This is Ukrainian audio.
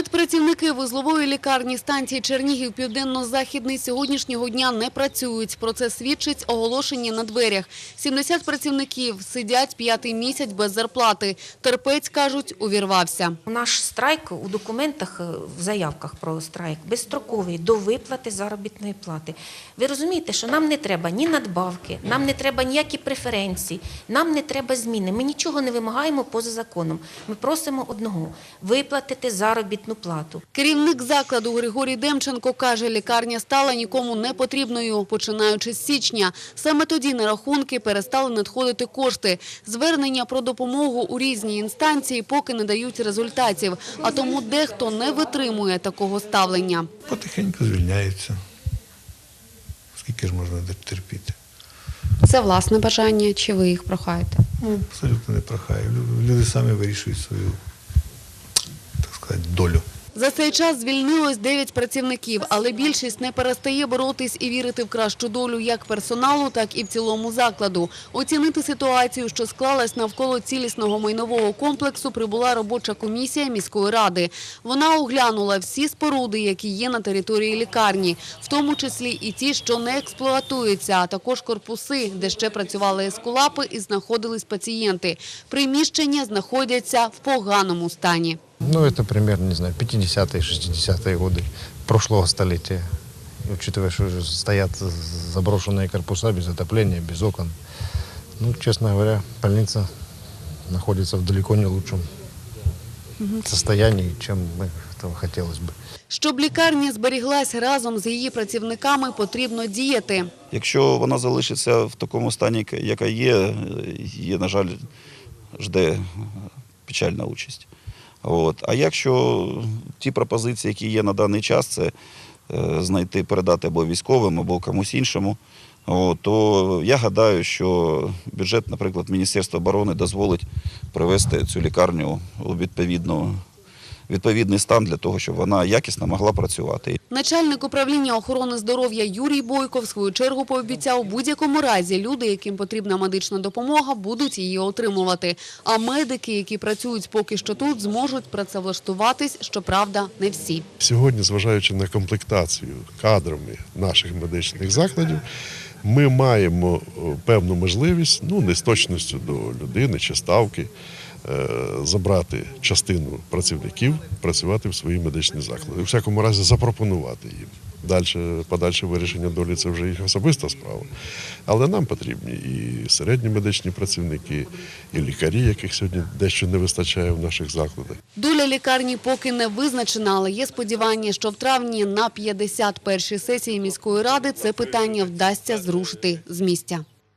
Медпрацівники вузлової лікарні станції Чернігів Південно-Західний сьогоднішнього дня не працюють. Про це свідчить оголошення на дверях. 70 працівників сидять п'ятий місяць без зарплати. Терпець, кажуть, увірвався. Наш страйк у документах, е, в заявках про страйк безстроковий до виплати заробітної плати. Ви розумієте, що нам не треба ні надбавки, нам не треба ніякі преференції, нам не треба зміни. Ми нічого не вимагаємо поза законом. Ми просимо одного виплатити заробітну плату. Керівник закладу Григорій Демченко каже, лікарня стала нікому не потрібною, починаючи з січня. Саме тоді на рахунки перестали надходити кошти. Звернення про допомогу у різні інстанції поки не дають результатів, а тому дехто не витримує такого ставлення. Потихеньку звільняються. Скільки ж можна терпіти? Це власне бажання, чи ви їх прохаєте? Ну, абсолютно не прохаю. Люди самі вирішують свою, сказати, долю. За цей час звільнилось 9 працівників, але більшість не перестає боротись і вірити в кращу долю як персоналу, так і в цілому закладу. Оцінити ситуацію, що склалась навколо цілісного майнового комплексу, прибула робоча комісія міської ради. Вона оглянула всі споруди, які є на території лікарні, в тому числі і ті, що не експлуатуються, а також корпуси, де ще працювали ескулапи і знаходились пацієнти. Приміщення знаходяться в поганому стані. Ну, это примерно, не знаю, 50-е, 60-е годы прошлого столетия. И учитывая, что уже стоят заброшенные корпуса без отопления, без окон. Ну, честно говоря, больница находится в далеко не лучшем состоянии, чем мы этого хотелось бы. Щоб лікарня зберіглась разом з її працівниками, потрібно діяти. Якщо вона залишиться в такому стані, яка є, є, на жаль, жде печальна участь. От. А якщо ті пропозиції, які є на даний час, це е, знайти, передати або військовим, або комусь іншому, от, то я гадаю, що бюджет, наприклад, Міністерства оборони дозволить привести цю лікарню у відповідну, відповідний стан для того, щоб вона якісно могла працювати. Начальник управління охорони здоров'я Юрій Бойко в свою чергу пообіцяв, у будь-якому разі люди, яким потрібна медична допомога, будуть її отримувати. А медики, які працюють поки що тут, зможуть працевлаштуватись, щоправда, не всі. Сьогодні, зважаючи на комплектацію кадрами наших медичних закладів, ми маємо певну можливість, ну не з точністю до людини чи ставки, е, забрати частину працівників, працювати в свої медичні заклади. У всякому разі, запропонувати їм. Далі, подальше вирішення долі це вже їх особиста справа. Але нам потрібні і середні медичні працівники, і лікарі, яких сьогодні дещо не вистачає в наших закладах. Доля лікарні поки не визначена, але є сподівання, що в травні на 51-й сесії міської ради це питання вдасться зрушити з місця.